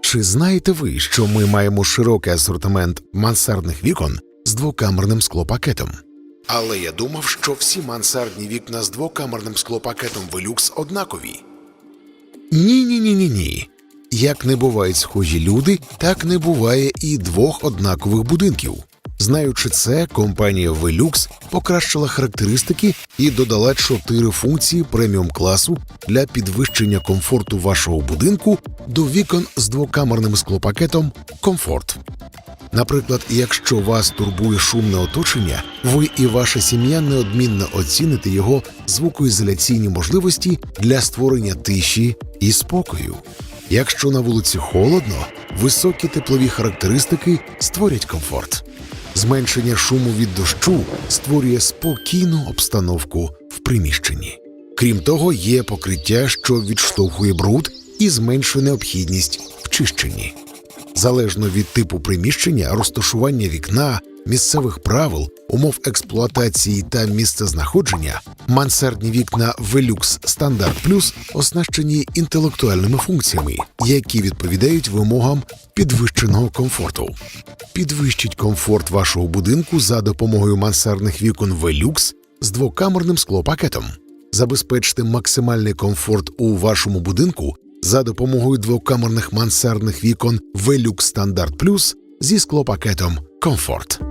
Чи знаєте ви, що ми маємо широкий асортимент мансардних вікон з двокамерним склопакетом? Але я думав, що всі мансардні вікна з двокамерним склопакетом Velux однакові. Ні, ні, ні, ні, ні. Як не бувають схожі люди, так не буває і двох однакових будинків. Знаючи це, компанія Velux покращила характеристики і додала чотири функції преміум класу для підвищення комфорту вашого будинку до вікон з двокамерним склопакетом Комфорт. Наприклад, якщо вас турбує шумне оточення, ви і ваша сім'я неодмінно оціните його звукоізоляційні можливості для створення тиші і спокою. Якщо на вулиці холодно, високі теплові характеристики створять комфорт. Зменшення шуму від дощу створює спокійну обстановку в приміщенні. Крім того, є покриття, що відштовхує бруд і зменшує необхідність в чищенні. Залежно від типу приміщення, розташування вікна, місцевих правил, умов експлуатації та місцезнаходження, мансардні вікна Velux Standard Plus оснащені інтелектуальними функціями, які відповідають вимогам підвищеного комфорту. Підвищіть комфорт вашого будинку за допомогою мансардних вікон Velux з двокамерним склопакетом. Забезпечте максимальний комфорт у вашому будинку за допомогою двокамерних мансардних вікон Velux Standard Plus зі склопакетом Comfort.